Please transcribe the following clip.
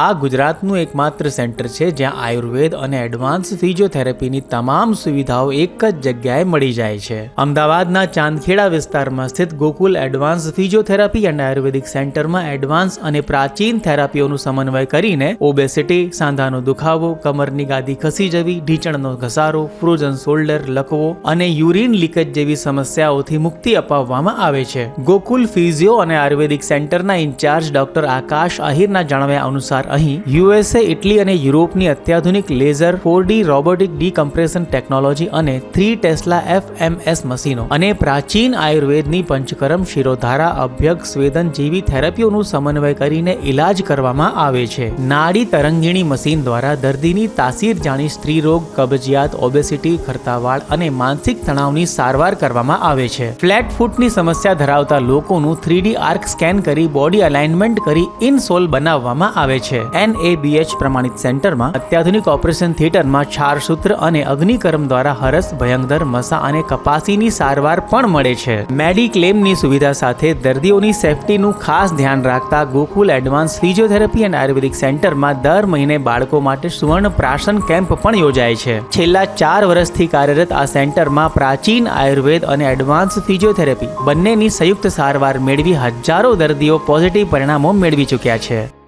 આ ગુજરાતનું એકમાત્ર સેન્ટર છે જ્યાં આયુર્વેદ અને એડવાન્સ ફિઝિયોથેરાપીની તમામ સુવિધાઓ એક જ જગ્યાએ મળી જાય છે. અમદાવાદના ચાંદખેડા વિસ્તારમાં સ્થિત Gokul advance physiotherapy and Ayurvedic સેન્ટરમાં એડવાન્સ અને પ્રાચીન થેરાપીઓનું સમન્વય કરીને ઓબેસિટી, સાંધાનો દુખાવો, કમરની ગાદી ખસી જવી, ઢીંચણનો ઘસારો, ફ્રોઝન શોલ્ડર લકવો અને યુરિન લીકેજ જેવી સમસ્યાઓથી મુક્તિ અપાવવામાં આવે છે. ગોકુલ ફિઝિયો અને આયુર્વેદિક સેન્ટરના ઇન્ચાર્જ ડોક્ટર આકાશ આહિરના જણાવ્યા અનુસાર અહીં યુએસએ, ઇટલી અને યુરોપની અત્યાધુનિક laser, four robotic decompression technology અને થ્રી ટેસ્લા એફએમએસ મશીનો અને પ્રાચીન આયુર્વેદની પંચકરમ શિરોધારા અભ્યગ સ્વેદન જેવી થેરાપીઓનું સમન્વય કરીને ઇલાજ કરવામાં આવે છે. નાડી તરંગીણી મશીન દ્વારા દર્દીની તાસીર જાણી સ્ત્રી રોગ, કબજિયાત, ઓબેસિટી, ખરતાવાળ અને માનસિક તણાવની સારવાર કરવામાં આવે છે. ફ્લેટ ફૂટની સમસ્યા ધરાવતા લોકોનું થ્રીડી આર્ક સ્કેન કરી બોડી અલાઇનમેન્ટ કરી ઇનસોલ બનાવવામાં આવે છે. એનએબીએચ પ્રમાણિત સેન્ટરમાં અત્યાધુનિક ઓપરેશન થિયેટરમાં છારસૂત્ર અને અગ્નિકર્મ દ્વારા હરસ, ભયંકર મસા અને કપાસીની સારવાર પણ મળે છે. મેડિક્લેમની સુવિધા સાથે દર્દીઓની સેફટીનું ખાસ ધ્યાન રાખતા ગોકુલ એડવાન્સ ફિઝિયોથેરાપી અને આયુર્વેદિક સેન્ટરમાં દર મહિને બાળકો માટે સુવર્ણ પ્રાશન કેમ્પ પણ યોજાય છે. છેલ્લા ચાર વર્ષથી કાર્યરત આ સેન્ટરમાં પ્રાચીન આયુર્વેદ અને એડવાન્સ ફિઝિયોથેરાપી બંનેની સંયુક્ત સારવાર મેળવી હજારો દર્દીઓ પોઝિટિવ પરિણામો મેળવી ચૂક્યા છે.